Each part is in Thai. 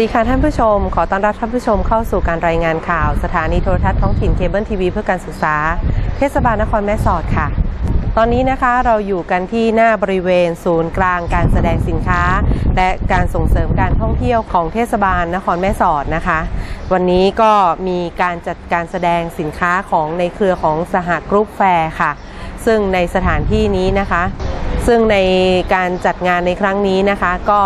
สดีค่ะท่านผู้ชม ขอต้อนรับท่านผู้ชมเข้าสู่การรายงานข่าว สถานีโทรทัศน์ท้องถิ่นเคเบิลทีวีเพื่อการศึกษา เทศบาลนครแม่สอดค่ะ ตอนนี้นะคะเราอยู่กันที่หน้าบริเวณศูนย์กลางการแสดงสินค้า และการส่งเสริมการท่องเที่ยวของเทศบาลนครแม่สอดนะคะ วันนี้ก็มีการจัดการแสดงสินค้าของในเครือของสหกรุ๊ปแฟร์ค่ะ ซึ่งในสถานที่นี้นะคะ ซึ่งในการจัดงานในครั้งนี้นะคะ ก็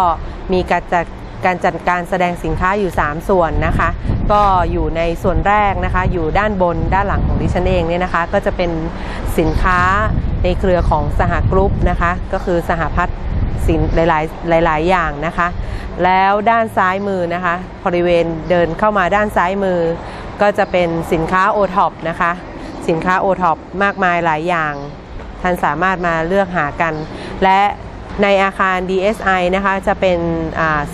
มีการจัด การจัดการแสดงสินค้าอยู่ 3 ส่วนนะคะ ก็อยู่ในส่วนแรกนะคะ อยู่ด้านบนด้านหลังของดิฉันเองเนี่ยนะคะ ก็จะเป็นสินค้าในเครือของสหกรุ๊ปนะคะ ก็คือสหพัฒน์สินหลายๆหลาย ๆ อย่างนะคะ แล้วด้านซ้ายมือนะคะบริเวณเดินเข้ามาด้านซ้ายมือ ก็จะเป็นสินค้าโอท็อปนะคะ สินค้าโอท็อปมากมายหลายอย่าง ท่านสามารถมาเลือกหากัน และ ในอาคาร DSI นะคะจะเป็น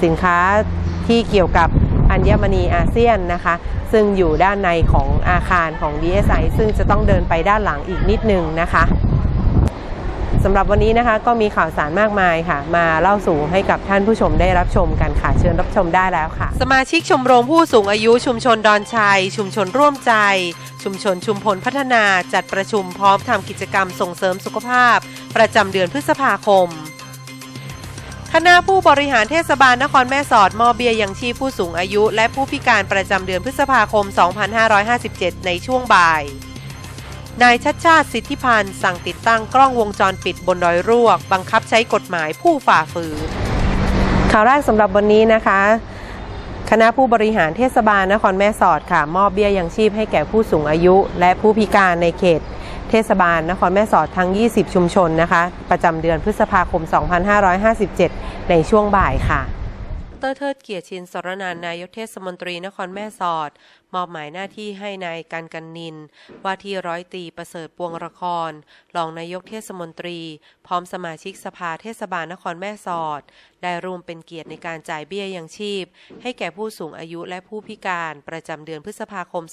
สินค้าที่เกี่ยวกับอัญมณีอาเซียนนะคะ ซึ่งอยู่ด้านในของอาคารของ DSI ซึ่งจะต้องเดินไปด้านหลังอีกนิดนึงนะคะสำหรับวันนี้นะคะก็มีข่าวสารมากมายค่ะ มาเล่าสู่ให้กับท่านผู้ชมได้รับชมกันค่ะ เชิญรับชมได้แล้วค่ะ สมาชิกชมรมผู้สูงอายุชุมชนดอนชัย ชุมชนร่วมใจ ชุมชนชุมพลพัฒนาจัดประชุมพร้อมทำกิจกรรมส่งเสริมสุขภาพ ประจำเดือนพฤษภาคม คณะผู้บริหารเทศบาลนครแม่สอดมอบเบี้ยยังชีพผู้สูงอายุ และผู้พิการประจำเดือนพฤษภาคม 2557 ในช่วงบ่าย นายชัดชาติสิทธิพันธ์สั่งติดตั้งกล้องวงจรปิดบนดอยรวก บังคับใช้กฎหมายผู้ฝ่าฝืน ข่าวแรกสำหรับวันนี้นะคะ คณะผู้บริหารเทศบาลนครแม่สอดค่ะ มอบเบี้ยยังชีพให้แก่ผู้สูงอายุ และผู้พิการในเขต เทศบาลนครแม่สอดทั้ง 20 ชุมชนนะคะ ประจำเดือนพฤษภาคม 2557 ในช่วงบ่ายค่ะ ดรเทิดเกียรติชินสรนานนายกเทศมนตรีนครแม่สอดมอบหมายหน้าที่ให้นายกันกันนิน ว่าที่ร้อยตีประเสริฐปวงละครรองนายกเทศมนตรี พร้อมสมาชิกสภาเทศบาลนครแม่สอด ได้ร่วมเป็นเกียรติในการจ่ายเบี้ยยังชีพ ให้แก่ผู้สูงอายุและผู้พิการประจำเดือนพฤษภาคม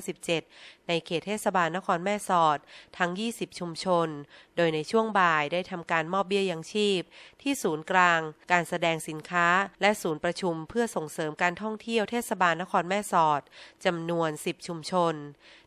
2557 ในเขตเทศบาลนครแม่สอด ทั้ง 20 ชุมชน โดยในช่วงบ่ายได้ทำการมอบเบี้ยยังชีพ ที่ศูนย์กลาง การแสดงสินค้า และศูนย์ประชุมเพื่อส่งเสริมการท่องเที่ยวเทศบาลนครแม่สอดจำนวน 10 ชุมชน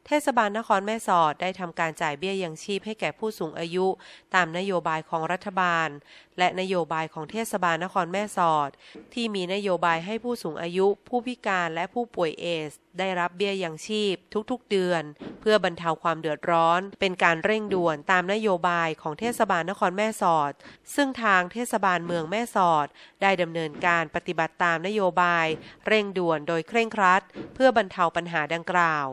เทศบาลนครแม่สอดได้ทำการจ่ายเบี้ยยังชีพให้แก่ผู้สูงอายุ ตามนโยบายของรัฐบาล และนโยบายของเทศบาลนครแม่สอด ที่มีนโยบายให้ผู้สูงอายุ ผู้พิการและผู้ป่วยเอส ได้รับเบี้ยยังชีพทุกๆเดือน เพื่อบรรเทาความเดือดร้อน เป็นการเร่งด่วนตามนโยบายของเทศบาลนครแม่สอด ซึ่งทางเทศบาลเมืองแม่สอด ได้ดำเนินการปฏิบัติตามนโยบาย เร่งด่วนโดยเคร่งครัด เพื่อบรรเทาปัญหาดังกล่าว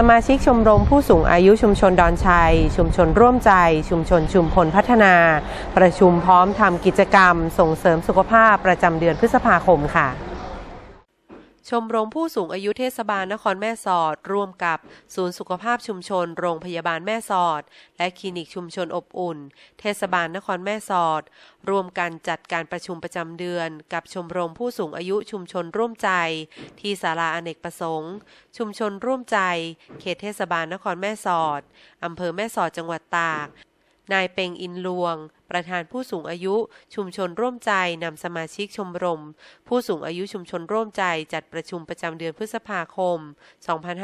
สมาชิกชมรมผู้สูงอายุชุมชนดอนชัย ชุมชนร่วมใจ ชุมชนชุมพลพัฒนา ประชุมพร้อมทำกิจกรรม ส่งเสริมสุขภาพประจำเดือนพฤษภาคมค่ะ ชมรมผู้สูงอายุเทศบาลนครแม่สอด ร่วมกับศูนย์สุขภาพชุมชน โรงพยาบาลแม่สอด และคลินิกชุมชนอบอุ่น เทศบาลนครแม่สอด ร่วมกันจัดการประชุมประจำเดือน กับชมรมผู้สูงอายุชุมชนร่วมใจ ที่ศาลาอเนกประสงค์ ชุมชนร่วมใจ เขตเทศบาลนครแม่สอดอำเภอแม่สอดจังหวัดตากนายเปงอินลวง ประธานผู้สูงอายุชุมชนร่วมใจนำสมาชิกชมรม ผู้สูงอายุชุมชนร่วมใจจัดประชุมประจำเดือนพฤษภาคม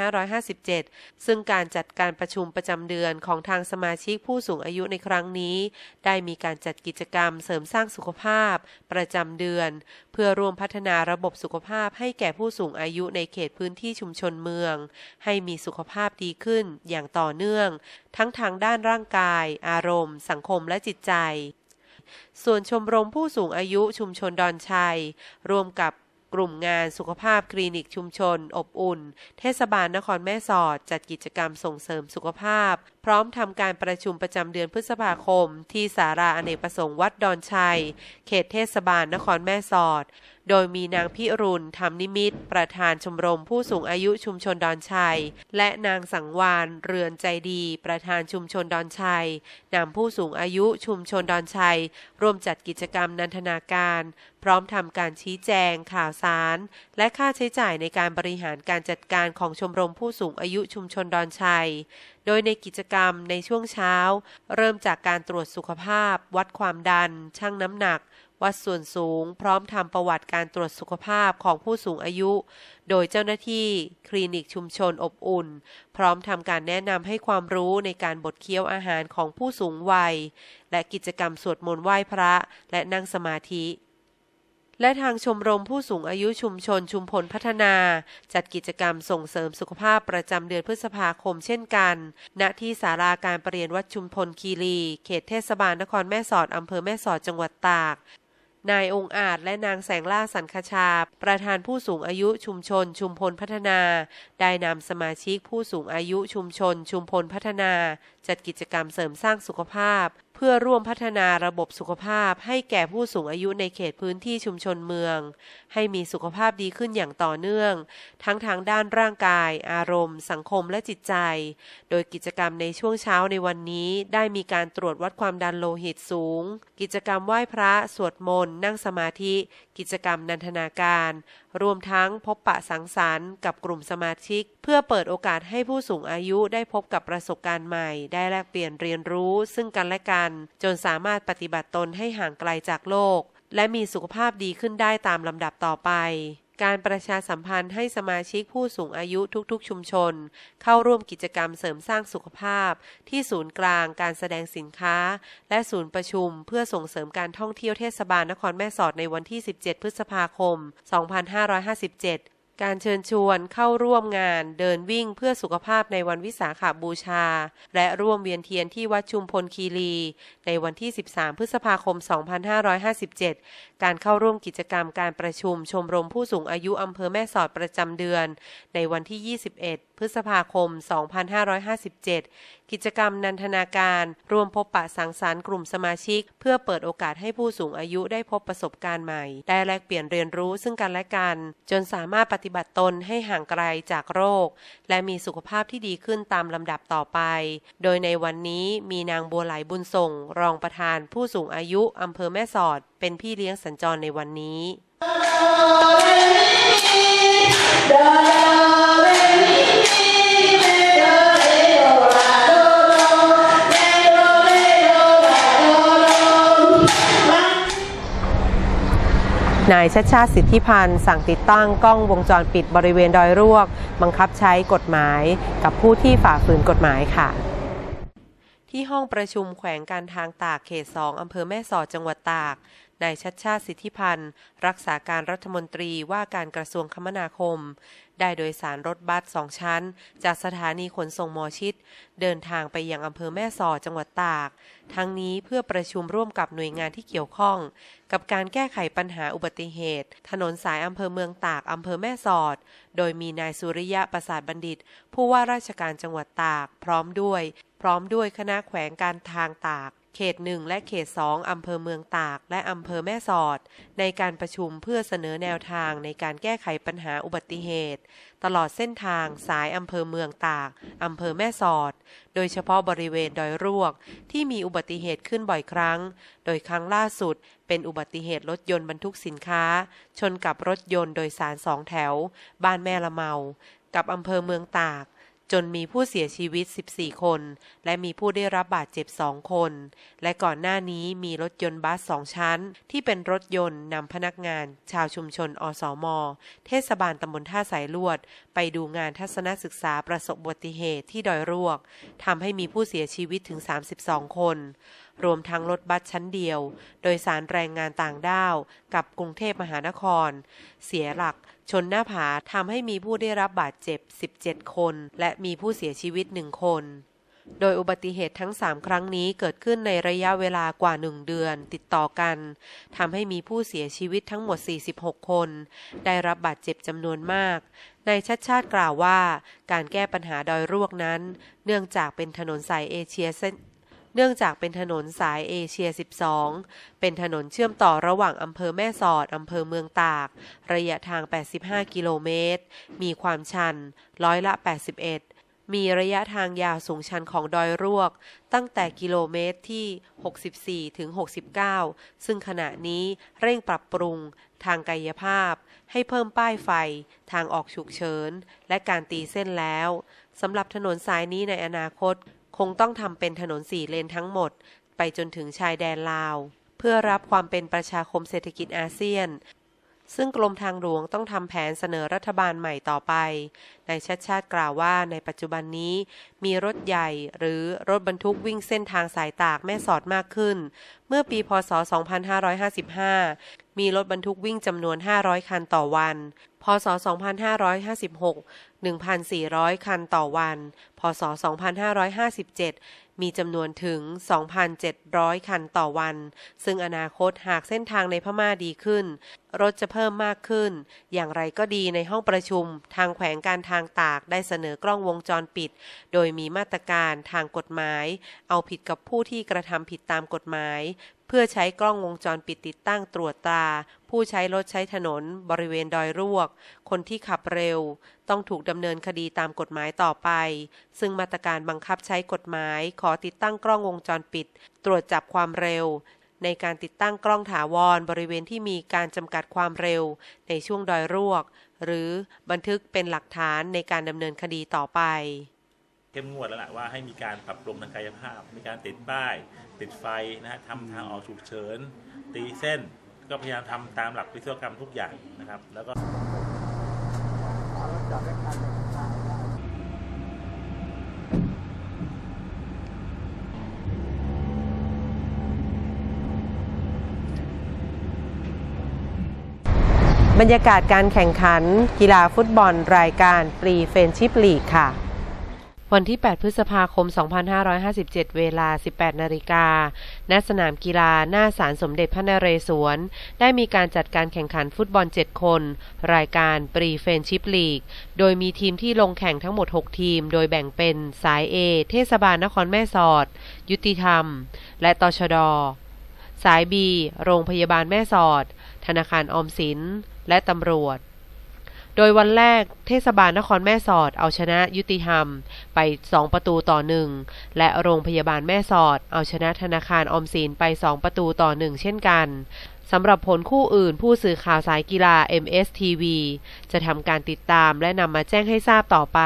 2557 ซึ่งการจัดการประชุมประจำเดือนของทางสมาชิกผู้สูงอายุในครั้งนี้ ได้มีการจัดกิจกรรมเสริมสร้างสุขภาพ ประจำเดือน เพื่อร่วมพัฒนาระบบสุขภาพให้แก่ผู้สูงอายุในเขตพื้นที่ชุมชนเมือง ให้มีสุขภาพดีขึ้นอย่างต่อเนื่อง ทั้งทางด้านร่างกาย อารมณ์ สังคมและจิตใจส่วนชมรมผู้สูงอายุชุมชนดอนชัย ร่วมกับกลุ่มงานสุขภาพคลินิกชุมชน อบอุ่น เทศบาลนครแม่สอด จัดกิจกรรมส่งเสริมสุขภาพ พร้อมทำการประชุมประจำเดือนพฤษภาคม ที่สาราอเนกประสงค์วัดดอนชัย เขตเทศบาลนครแม่สอด โดยมีนางพิรุณธรรมนิมิต ประธานชมรมผู้สูงอายุชุมชนดอนชัย และนางสังวานเรือนใจดี ประธานชุมชนดอนชัยนำผู้สูงอายุชุมชนดอนชัย ร่วมจัดกิจกรรมนันทนาการ พร้อมทำการชี้แจง ข่าวสาร และค่าใช้จ่ายในการบริหารการจัดการของชมรมผู้สูงอายุชุมชนดอนชัยโดยในกิจกรรมในช่วงเช้า เริ่มจากการตรวจสุขภาพ วัดความดัน ชั่งน้ำหนัก วัดส่วนสูง พร้อมทำประวัติการตรวจสุขภาพของผู้สูงอายุ โดยเจ้าหน้าที่ คลินิกชุมชนอบอุ่น พร้อมทำการแนะนำให้ความรู้ในการบดเคี้ยวอาหารของผู้สูงวัย และกิจกรรมสวดมนต์ไหว้พระและนั่งสมาธิ และทางชมรมผู้สูงอายุชุมชนชุมพลพัฒนา จัดกิจกรรมส่งเสริมสุขภาพประจำเดือนพฤษภาคมเช่นกัน ณ ที่ศาลาการประเรียนวัดชุมพลคีรี เขตเทศบาลนครแม่สอดอำเภอแม่สอดจังหวัดตาก นายองอาจและนางแสงล่าสันคชา ประธานผู้สูงอายุชุมชน ชุมพลพัฒนา ได้นำสมาชิกผู้สูงอายุชุมชน ชุมพลพัฒนา จัดกิจกรรมเสริมสร้างสุขภาพ พื่อร่วมพัฒนาระบบสุขภาพให้แก่ผู้สูงอายุในเขตพื้นที่ชุมชนเมือง ให้มีสุขภาพดีขึ้นอย่างต่อเนื่อง ทั้งทางด้านร่างกาย อารมณ์ สังคมและจิตใจ โดยกิจกรรมในช่วงเช้าในวันนี้ ได้มีการตรวจวัดความดันโลหิตสูง กิจกรรมไหว้พระ สวดมนต์ นั่งสมาธิ กิจกรรมนันทนาการ รวมทั้งพบปะสังสรรค์กับกลุ่มสมาชิก เพื่อเปิดโอกาสให้ผู้สูงอายุได้พบกับประสบการณ์ใหม่ ได้แลกเปลี่ยนเรียนรู้ซึ่งกันและกัน จนสามารถปฏิบัติตนให้ห่างไกลจากโลก และมีสุขภาพดีขึ้นได้ตามลำดับต่อไป การประชาสัมพันธ์ให้สมาชิกผู้สูงอายุทุกๆ ชุมชน เข้าร่วมกิจกรรมเสริมสร้างสุขภาพ ที่ศูนย์กลางการแสดงสินค้า และศูนย์ประชุม เพื่อส่งเสริมการท่องเที่ยวเทศบาลนครแม่สอดในวันที่ 17 พฤษภาคม 2557 การเชิญชวนเข้าร่วมงานเดินวิ่งเพื่อสุขภาพในวันวิสาขาบูชา และร่วมเวียนเทียนที่วัดชุมพลคีรี ในวันที่ 13 พฤษภาคม 2557 การเข้าร่วมกิจกรรมการประชุมชมรมผู้สูงอายุอำเภอแม่สอดประจำเดือน ในวันที่ 21 พฤษภาคม 2557 กิจกรรมนันทนาการร่วมพบปะสังสรรค์กลุ่มสมาชิก เพื่อเปิดโอกาสให้ผู้สูงอายุได้พบประสบการณ์ใหม่ ได้แลกเปลี่ยนเรียนรู้ซึ่งกันและกัน จนสามารถปฏิบัติตนให้ห่างไกลจากโรค และมีสุขภาพที่ดีขึ้นตามลำดับต่อไป โดยในวันนี้มีนางบัวไหลบุญส่ง รองประธานผู้สูงอายุอำเภอแม่สอด เป็นพี่เลี้ยงสัญจรในวันนี้ นายชัดชาติสิทธิพันธ์สั่งติดตั้งกล้องวงจรปิดบริเวณดอยรวก บังคับใช้กฎหมายกับผู้ที่ฝ่าฝืนกฎหมายค่ะ ที่ห้องประชุมแขวงการทางตากเขตสองอำเภอแม่สอดจังหวัดตาก นายชัดชาติสิทธิพันธ์ รักษาการรัฐมนตรีว่าการกระทรวงคมนาคม ได้โดยสารรถบัสสองชั้น จากสถานีขนส่งหมอชิด เดินทางไปยังอำเภอแม่สอดจังหวัดตาก ทั้งนี้เพื่อประชุมร่วมกับหน่วยงานที่เกี่ยวข้อง กับการแก้ไขปัญหาอุบัติเหตุ ถนนสายอำเภอเมืองตากอำเภอแม่สอด โดยมีนายสุริยะประสาทบัณฑิต ผู้ว่าราชการจังหวัดตากพร้อมด้วย พร้อมด้วยคณะแขวงการทางตาก เขตหนึ่งและเขตสองอำเภอเมืองตาก และอำเภอแม่สอด ในการประชุมเพื่อเสนอแนวทางในการแก้ไขปัญหาอุบัติเหตุ ตลอดเส้นทางสายอำเภอเมืองตากอำเภอแม่สอด โดยเฉพาะบริเวณดอยรวก ที่มีอุบัติเหตุขึ้นบ่อยครั้ง โดยครั้งล่าสุด เป็นอุบัติเหตุรถยนต์บรรทุกสินค้า ชนกับรถยนต์โดยสารสองแถว บ้านแม่ละเมา กับอำเภอเมืองตาก จนมีผู้เสียชีวิต 14 คน และมีผู้ได้รับบาดเจ็บ 2 คน และก่อนหน้านี้มีรถยนต์บัสสองชั้น ที่เป็นรถยนต์นำพนักงาน ชาวชุมชนอสมเทศบาลตำบลท่าสายลวด ไปดูงานทัศนศึกษาประสบอุบัติเหตุที่ดอยรวกทำให้มีผู้เสียชีวิตถึง 32 คน รวมทั้งรถบัสชั้นเดียว โดยสารแรงงานต่างด้าว กับกรุงเทพมหานคร เสียหลัก ชนหน้าผาทำให้มีผู้ได้รับบาดเจ็บ 17 คน และมีผู้เสียชีวิต1คนโดยอุบัติเหตุทั้ง 3 ครั้งนี้เกิดขึ้นในระยะเวลากว่า 1 เดือน ติดต่อกันทำให้มีผู้เสียชีวิตทั้งหมด 46 คน ได้รับบาดเจ็บจำนวนมากนายชัดชาติกล่าวว่า การแก้ปัญหาดอยรวกนั้น เนื่องจากเป็นถนนสายเอเชียเส้น เนื่องจากเป็นถนนสายเอเชีย 12 เป็นถนนเชื่อมต่อระหว่างอำเภอแม่สอดอำเภอเมืองตาก ระยะทาง 85 กิโลเมตร มีความชัน ร้อยละ 81 มีระยะทางยาวสูงชันของดอยรวก ตั้งแต่กิโลเมตรที่ 64 ถึง 69 ซึ่งขณะนี้เร่งปรับปรุง ทางกายภาพ ให้เพิ่มป้ายไฟ ทางออกฉุกเฉิน และการตีเส้นแล้วสำหรับถนนสายนี้ในอนาคต คงต้องทำเป็นถนนสี่เลนทั้งหมด ไปจนถึงชายแดนลาว เพื่อรับความเป็นประชาคมเศรษฐกิจอาเซียน ซึ่งกรมทางหลวงต้องทำแผนเสนอรัฐบาลใหม่ต่อไปนายชัดชาติกล่าวว่าในปัจจุบันนี้มีรถใหญ่หรือรถบรรทุกวิ่งเส้นทางสายตากแม่สอดมากขึ้น เมื่อปีพศ 2555 มีรถบรรทุกวิ่งจำนวน 500 คันต่อวัน พศ 2556 1,400 คันต่อวัน พศ 2557 มีจำนวนถึง 2,700 คันต่อวัน ซึ่งอนาคตหากเส้นทางในพม่าดีขึ้น รถจะเพิ่มมากขึ้น อย่างไรก็ดีในห้องประชุม ทางแขวงการทางตากได้เสนอกล้องวงจรปิด โดยมีมาตรการทางกฎหมาย เอาผิดกับผู้ที่กระทำผิดตามกฎหมาย เพื่อใช้กล้องวงจรปิดติดตั้งตรวจตรา ผู้ใช้รถใช้ถนน บริเวณดอยรวก คนที่ขับเร็ว ต้องถูกดำเนินคดีตามกฎหมายต่อไป ซึ่งมาตรการบังคับใช้กฎหมาย ขอติดตั้งกล้องวงจรปิด ตรวจจับความเร็ว ในการติดตั้งกล้องถาวรบริเวณที่มีการจำกัดความเร็ว ในช่วงดอยรวก หรือบันทึกเป็นหลักฐานในการดำเนินคดีต่อไปเข้มงวดแล้วแหละว่าให้มีการปรับปรุงทางกายภาพ มีการติดป้าย ติดไฟนะฮะทำทางออกฉุกเฉิน ตีเส้น ก็พยายามทำตามหลักวิศวกรรมทุกอย่างนะครับ แล้วก็บรรยากาศการแข่งขันกีฬาฟุตบอลรายการปรีเฟนชิพลีกค่ะ วันที่ 8 พฤษภาคม 2557 เวลา 18 นาฬิกา ณ สนามกีฬาหน้าศาลสมเด็จพระนเรศวร ได้มีการจัดการแข่งขันฟุตบอล 7 คน รายการปรีเฟนชิพลีก โดยมีทีมที่ลงแข่งทั้งหมด 6 ทีม โดยแบ่งเป็นสาย A เทศบาลนครแม่สอด ยุติธรรม และตชด สาย B โรงพยาบาลแม่สอด ธนาคารออมสิน และตำรวจ โดยวันแรกเทศบาลนครแม่สอดเอาชนะยุติธรรมไป 2 ประตูต่อ1และโรงพยาบาลแม่สอด เอาชนะธนาคารอมสินไป 2 ประตูต่อ1เช่นกันสำหรับผลคู่อื่นผู้สื่อข่าวสายกีฬา MSTV จะทำการติดตามและนำมาแจ้งให้ทราบต่อไป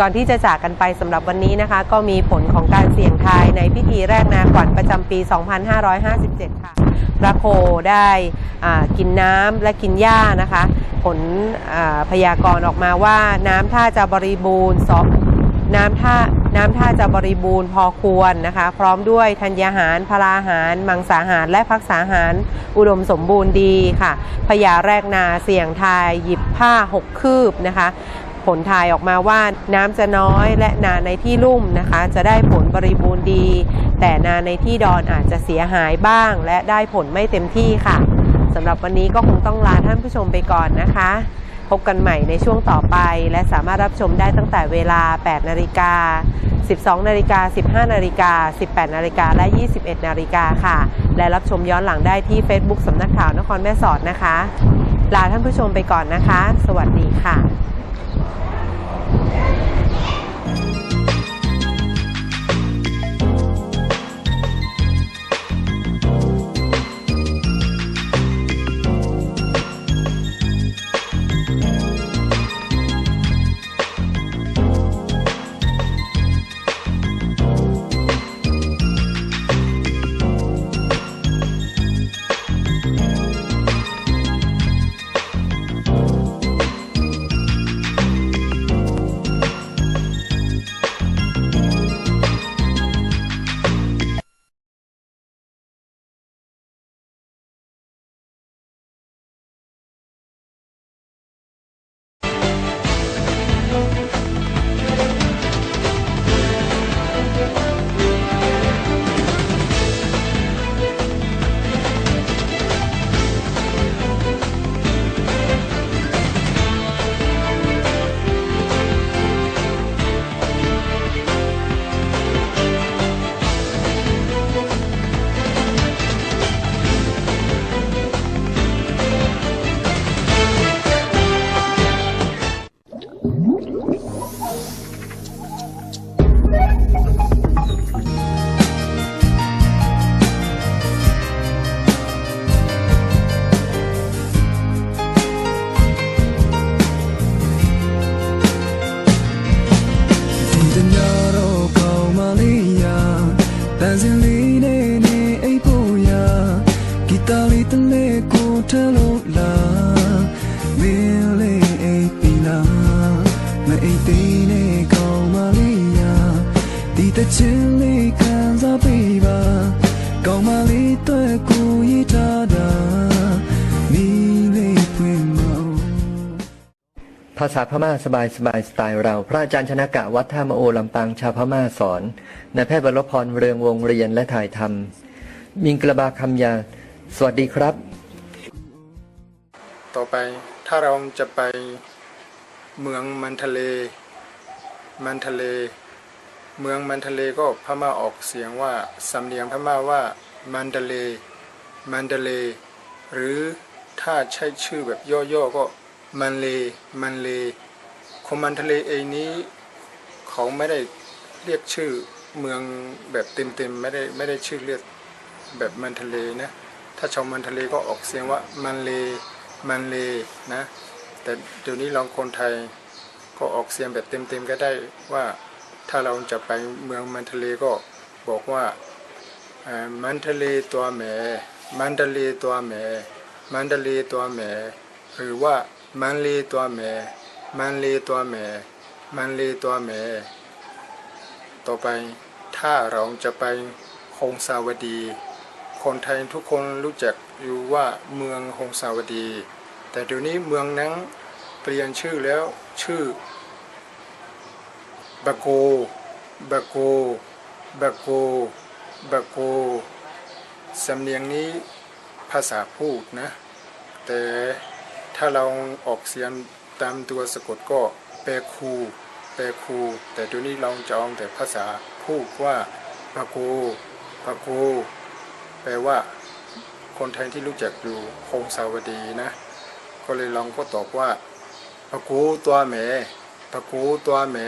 ก่อนที่จะจากกันไปสำหรับวันนี้นะคะ ก็มีผลของการเสี่ยงทายในพิธีแรกนาขวัญประจำปี 2557 ค่ะพระโคได้กินน้ำและกินหญ้านะคะ ผลพยากรณ์ออกมาว่าน้ำถ้าจะบริบูรณ์สองน้ำท่าน้ำท่าจะบริบูรณ์พอควรนะคะ พร้อมด้วยธัญญาหารพลาหาร มังสาหาร และพักษาหาร อุดมสมบูรณ์ดีค่ะพญาแรกนาเสี่ยงทายหยิบผ้าหกคืบนะคะ ผลทายออกมาว่าน้ำจะน้อยและนาในที่ลุ่มนะคะ จะได้ผลบริบูรณ์ดี แต่นาในที่ดอนอาจจะเสียหายบ้าง และได้ผลไม่เต็มที่ค่ะสำหรับวันนี้ก็คงต้องลาท่านผู้ชมไปก่อนนะคะ พบกันใหม่ในช่วงต่อไป และสามารถรับชมได้ตั้งแต่เวลา 8 นาฬิกา 12 นาฬิกา 15 นาฬิกา 18 นาฬิกา และ 21 นาฬิกาค่ะ และรับชมย้อนหลังได้ที่ Facebook สำนักข่าวนครแม่สอดนะคะ ลาท่านผู้ชมไปก่อนนะคะ สวัสดีค่ะ Yeah. 的经历看到比吧，高马里对故意他的，你累不毛。ภาษาพม่าสบายสบายสไตล์เรา พระอาจารย์ชนะกะวัดท่ามโอลำปางชาวพม่าสอนนายแพทย์บรพรเรืองวงเรียนและถ่ายทำมิงกระบาคำยา สวัสดีครับ ต่อไปถ้าเราจะไปเมืองมันทะเล มันทะเล เมืองมันทะเลก็พม่าออกเสียงว่าสำเนียงพม่าว่ามันทะเลมันทะเล หรือถ้าใช้ชื่อแบบย่อๆก็มันเลมันเลคนมันทะเลเองนี้เขาไม่ได้เรียกชื่อเมืองแบบเต็มๆไม่ได้ไม่ได้ชื่อเรียกแบบมันทะเลนะถ้าชาวมันทะเลก็ออกเสียงว่ามันเลมันเลนะแต่เดี๋ยวนี้ลองคนไทยก็ออกเสียงแบบเต็มๆก็ได้ว่า ถ้าเราจะไปเมืองมันทะเลก็บอกว่ามันทะเลตัวแหมมันทะเลตัวแหมมันทะเลตัวแหมหรือว่ามันเลตัวแหมมันเลตัวแหมมันเลตัวแหมต่อไปถ้าเราจะไปคงสาวดี คนไทยทุกคนรู้จักอยู่ว่าเมืองหงสาวดี แต่เดี๋ยวนี้เมืองนั้นเปลี่ยนชื่อแล้วชื่อ บาโกบาโกบาโกบาโกสำเนียงนี้ภาษาพูดนะ แต่ถ้าเราออกเสียงตามตัวสะกดก็แปลคูแปลคู แต่เดี๋ยวนี้เราจะเอาแต่ภาษาพูดว่าบาโกบาโกแปลว่า คนไทยที่รู้จักอยู่คงสาวดีนะ ก็เลยลองก็ตอบว่าปะกูตัวแหมปะกูตัวแหม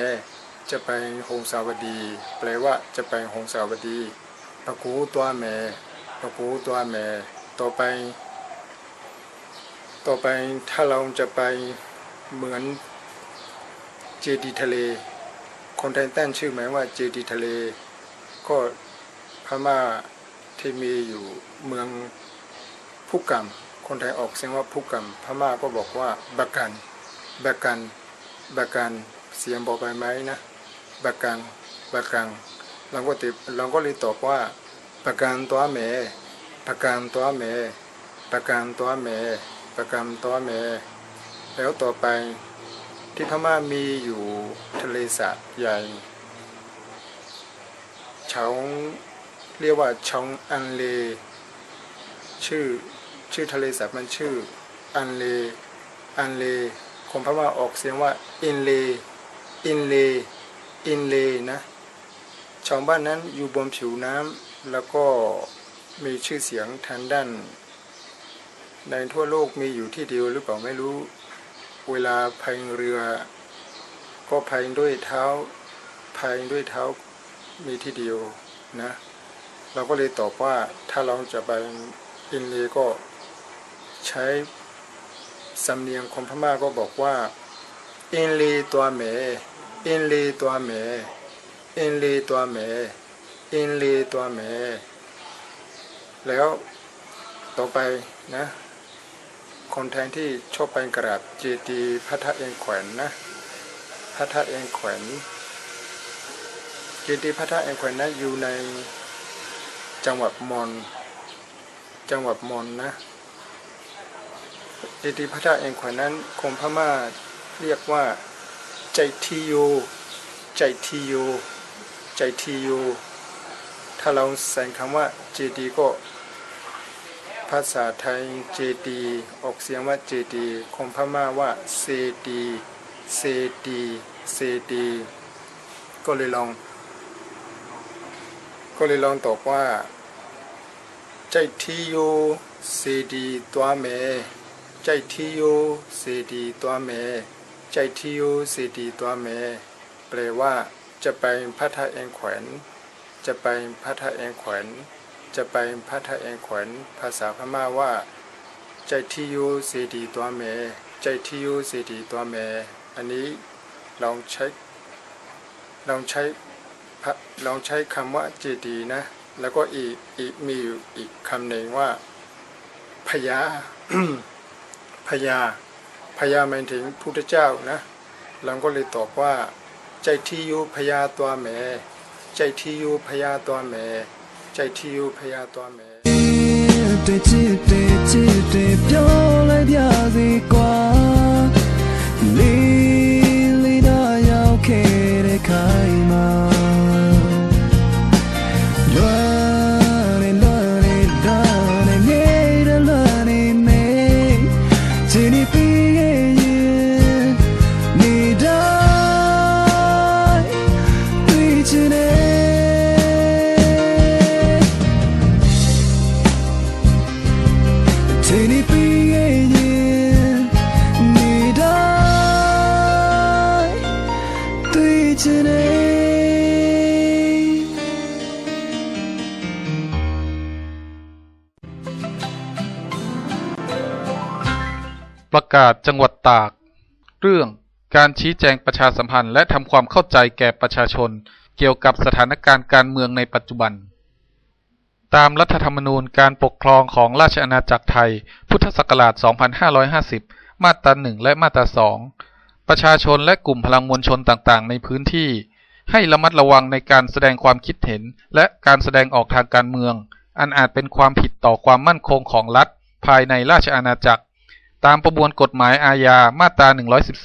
จะไปหงสาวดี แปลว่าจะไปหงสาวดีปะกูตัวแหมปะกูตัวแหมต่อไป ต่อไปถ้าเราจะไปเหมือนเจดีทะเล คนไทยตั้งชื่อหมายว่าเจดีทะเล ก็พม่าที่มีอยู่เมืองพุกรรม คนไทยออกเสียงว่าพุกรรม พม่าก็บอกว่าบักกันบักกันบักกันเสียงบอกไปไหมนะ ปากกังปากกังเราก็ติเราก็เลยตอบว่าปากกังตัวเมปากกังตัวเมปากกังตัวเมปากกังตัวเมแล้วต่อไปที่พม่ามีอยู่ทะเลสาบใหญ่ชองเรียกว่าชองอันเล ชื่อชื่อทะเลสาบมันชื่ออันเลอันเลคนพม่าออกเสียงว่าอินเลอินเล อินเลนะชาวบ้านนั้นอยู่บนผิวน้ำแล้วก็มีชื่อเสียงทางด้าน ในทั่วโลกมีอยู่ที่เดียวหรือเปล่าไม่รู้ เวลาพายเรือ ก็พายด้วยเท้าพายด้วยเท้ามีที่เดียวนะ เราก็เลยตอบว่าถ้าเราจะไปอินเลก็ใช้สำเนียงคนพม่าก็บอกว่าอินเลตัวเม อินเลตัวเมอินเลตัวเมอินเลตัวเมแล้วต่อไปนะคนไทยที่ชอบไปกราบเจดีพระธาตุเองแขวนนะพระธาตุเองแขวนเจดีพระธาตุเองแขวนนะอยู่ในจังหวัดมอนจังหวัดมอนนะเจดีพระธาตุเองแขวนนั้นคนพม่าเรียกว่า ใจทีโยใจทีโยใจทีโยถ้าเราใส่คำว่าเจดีก็ ภาษาไทยเจดีออกเสียงว่าเจดีคนพม่าว่าเซดีเซดีเซดีก็เลยลอง ก็เลยลองตอบว่า ใจที่โยเซดีตัวเมใจที่โยเซดีตัวเม ใจที่โยเซดีตัวเมแปลว่า จะไปพระธาตุเองแขวนจะไปพระธาตุเองแขวนจะไปพระธาตุเองแขวนภาษาพม่าว่า ใจที่ยูสีดีตัวเม ใจที่ยูสีดีตัวเม อันนี้ลองใช้ลองใช้ลองใช้คำว่าเจดีนะ แล้วก็อีกอีกมีอยู่อีกคำหนึ่งว่าพญาพญา พญาหมายถึงพุทธเจ้านะเราก็เลยตอบว่า ใจที่อยู่พญาตัวแม่ใจที่อยู่พญาตัวแม่ใจที่อยู่พญาตัวเม ประกาศจังหวัดตาก เรื่องการชี้แจงประชาสัมพันธ์และทำความเข้าใจแก่ประชาชน เกี่ยวกับสถานการณ์การเมืองในปัจจุบัน ตามรัฐธรรมนูญการปกครองของราชอาณาจักรไทย พุทธศักราช 2550 มาตราหนึ่งและมาตราสองประชาชนและกลุ่มพลังมวลชนต่างๆ ในพื้นที่ ให้ระมัดระวังในการแสดงความคิดเห็น และการแสดงออกทางการเมือง อันอาจเป็นความผิดต่อความมั่นคงของรัฐ ภายในราชอาณาจักร ตามประมวลกฎหมายอาญา มาตรา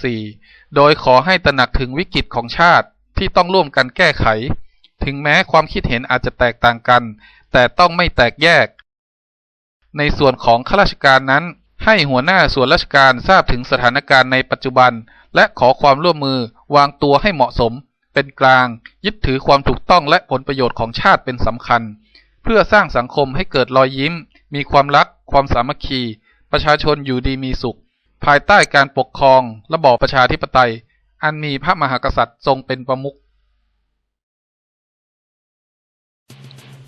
114 โดยขอให้ตระหนักถึงวิกฤตของชาติที่ต้องร่วมกันแก้ไข ถึงแม้ความคิดเห็นอาจจะแตกต่างกัน แต่ต้องไม่แตกแยก ในส่วนของข้าราชการนั้น ให้หัวหน้าส่วนราชการทราบถึงสถานการณ์ในปัจจุบัน และขอความร่วมมือวางตัวให้เหมาะสม เป็นกลาง ยึดถือความถูกต้องและผลประโยชน์ของชาติเป็นสำคัญ เพื่อสร้างสังคมให้เกิดรอยยิ้ม มีความรัก ความสามัคคี ประชาชนอยู่ดีมีสุข ภายใต้การปกครอง ระบอบประชาธิปไตย อันมีพระมหากษัตริย์ทรงเป็นประมุข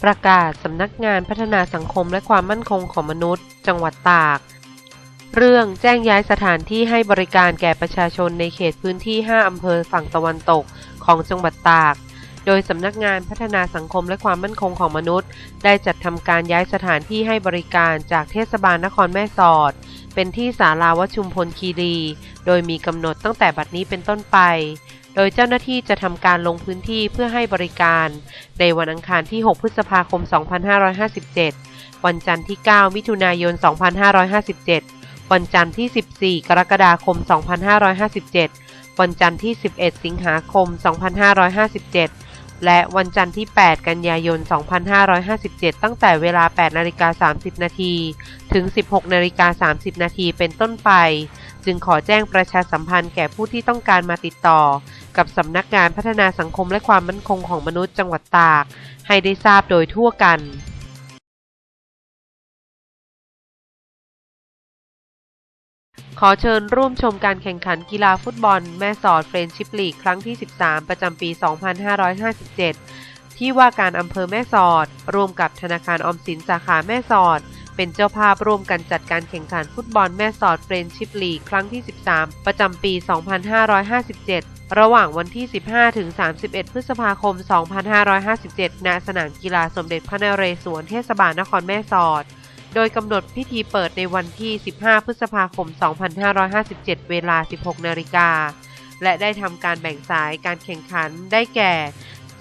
ประกาศสำนักงานพัฒนาสังคมและความมั่นคงของมนุษย์ จังหวัดตาก เรื่องแจ้งย้ายสถานที่ให้บริการแก่ประชาชนในเขตพื้นที่ 5 อำเภอฝั่งตะวันตกของจังหวัดตาก โดยสำนักงานพัฒนาสังคมและความมั่นคงของมนุษย์ ได้จัดทำการย้ายสถานที่ให้บริการจากเทศบาลนครแม่สอด เป็นที่ศาลาวชุมพลคีรี โดยมีกำหนดตั้งแต่บัดนี้เป็นต้นไป โดยเจ้าหน้าที่จะทำการลงพื้นที่เพื่อให้บริการ ในวันอังคารที่ 6 พฤษภาคม 2557 วันจันทร์ที่ 9 มิถุนายน 2557 วันจันทร์ที่ 14 กรกฎาคม 2557 วันจันทร์ที่ 11 สิงหาคม 2557 และวันจันทร์ที่ 8 กันยายน 2557 ตั้งแต่เวลา 8 นาฬิกา 30 นาที ถึง 16 นาฬิกา 30 นาที เป็นต้นไป จึงขอแจ้งประชาสัมพันธ์แก่ผู้ที่ต้องการมาติดต่อ กับสำนักงานพัฒนาสังคมและความมั่นคงของมนุษย์จังหวัดตาก ให้ได้ทราบโดยทั่วกันขอเชิญร่วมชมการแข่งขันกีฬาฟุตบอล แม่สอดเฟรนชิปลีกครั้งที่ 13 ประจำปี 2557 ที่ว่าการอำเภอแม่สอด ร่วมกับธนาคารออมสินสาขาแม่สอด เป็นเจ้าภาพร่วมกันจัดการแข่งขันฟุตบอลแม่สอดเฟรนชิปลีกครั้งที่ 13 ประจำปี 2557 ระหว่างวันที่ 15 ถึง 31 พฤษภาคม 2557 ณ สนามกีฬาสมเด็จพระนเรศวรเทศบาลนครแม่สอด โดยกำหนดพิธีเปิดในวันที่ 15 พฤษภาคม 2557 เวลา 16 นาฬิกา และได้ทำการแบ่งสายการแข่งขันได้แก่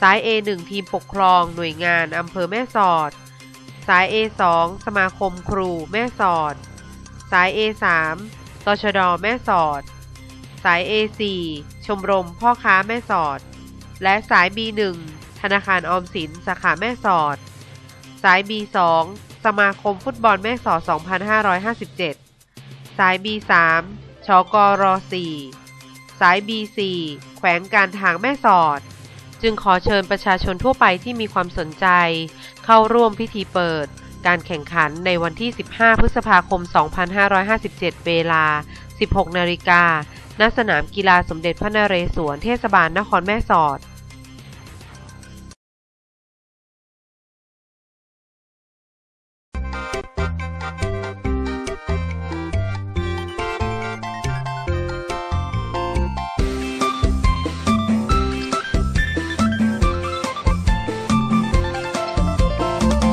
สาย A1 ทีมปกครอง หน่วยงานอำเภอแม่สอด สาย A2 สมาคมครูแม่สอด สาย A3 ตชดแม่สอด สาย A4 ชมรมพ่อค้าแม่สอด และสาย B1 ธนาคารออมสินสาขาแม่สอด สาย B2 สมาคมฟุตบอลแม่สอด 2557 สาย B3 ชกร4สาย B4 แขวงการทางแม่สอด จึงขอเชิญประชาชนทั่วไปที่มีความสนใจ เข้าร่วมพิธีเปิด การแข่งขันในวันที่ 15 พฤษภาคม 2557 เวลา 16 นาฬิกาณสนามกีฬาสมเด็จพระนเรศวรเทศบาลนครแม่สอด